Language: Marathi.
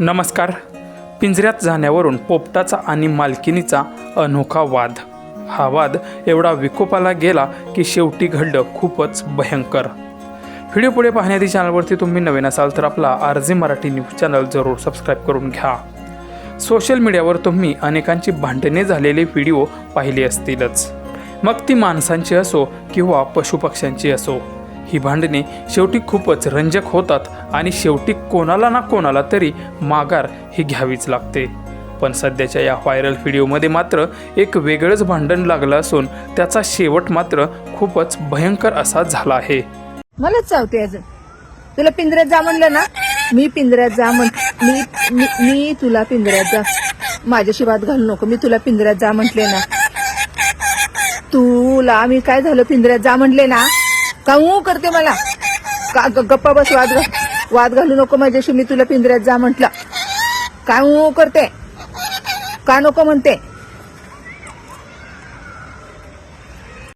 नमस्कार. पिंजऱ्यात जाण्यावरून पोपटाचा आणि मालकिनीचा अनोखा वाद. हा वाद एवढा विकोपाला गेला की शेवटी घडलं खूपच भयंकर. व्हिडिओ पुढे पाहण्याआधी चॅनलवरती तुम्ही नवीन असाल तर आपला R J Marathi news channel जरूर सबस्क्राईब करून घ्या. सोशल मीडियावर तुम्ही अनेकांची भांडणे झालेले व्हिडिओ पाहिले असतीलच. मग ती माणसांची असो किंवा पशुपक्ष्यांची असो ही भांडणे शेवटी खूपच रंजक होतात आणि शेवटी कोणाला ना कोणाला तरी माघार ही घ्यावीच लागते. पण सध्याच्या या व्हायरल व्हिडिओमध्ये मात्र एक वेगळंच भांडण लागलं असून त्याचा शेवट मात्र खूपच भयंकर असा झाला आहे. मलाच चावते अजून. तुला पिंजऱ्यात जा म्हणलं ना मी पिंजऱ्यात जा म्हण मी मी- मी तुला पिंजऱ्यात जा. माझ्याशी बात घालू नको मी तुला पिंजऱ्यात जा म्हटले ना. तुला मी काय झालं पिंजऱ्यात जा म्हटले ना? का ऊ करते मला? का ग- गप्पा बस वाद वाद घालू नको माझ्याशी मी तुला पिंजऱ्यात जा म्हटलं. काय ऊ करते? का नको म्हणते?